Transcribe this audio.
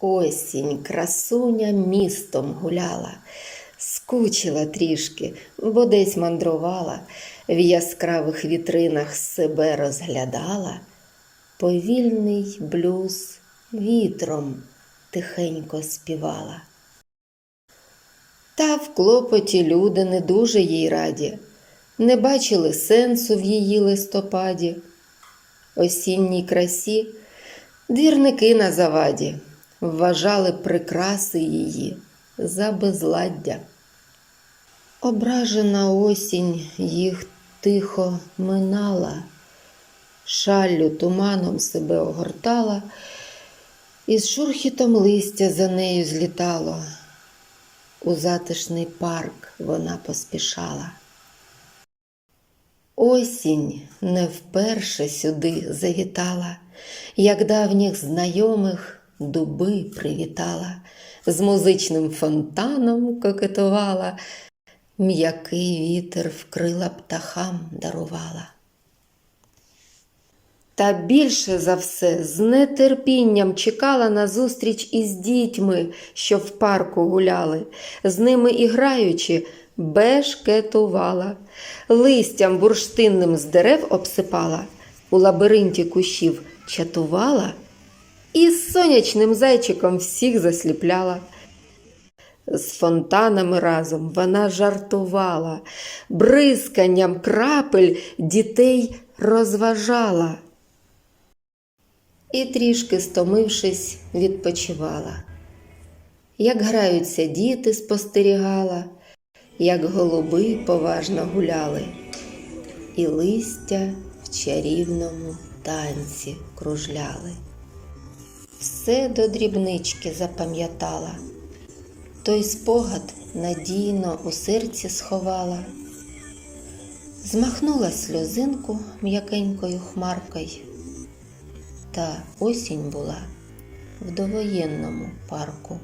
Осінь, красуня містом гуляла, скучила трішки, бо десь мандрувала, в яскравих вітринах себе розглядала, повільний блюз вітром тихенько співала. Та в клопоті люди не дуже їй раді, не бачили сенсу в її листопаді. Осінній красі двірники на заваді вважали прикраси її за безладдя. Ображена осінь їх тихо минала, шаллю туманом себе огортала, і з шурхітом листя за нею злітало. У затишний парк вона поспішала. Осінь не вперше сюди завітала, як давніх знайомих дуби привітала, з музичним фонтаном кокетувала, м'який вітер вкрила птахам дарувала. Та більше за все з нетерпінням чекала на зустріч із дітьми, що в парку гуляли, з ними і граючи, бешкетувала, листям бурштинним з дерев обсипала, у лабіринті кущів чатувала і сонячним зайчиком всіх засліпляла. З фонтанами разом вона жартувала, бризканням крапель дітей розважала і трішки стомившись, відпочивала. Як граються діти, спостерігала, як голуби поважно гуляли, і листя в чарівному танці кружляли. Все до дрібнички запам'ятала, той спогад надійно у серці сховала, змахнула сльозинку м'якенькою хмаркою. Та осінь була в довоєнному парку.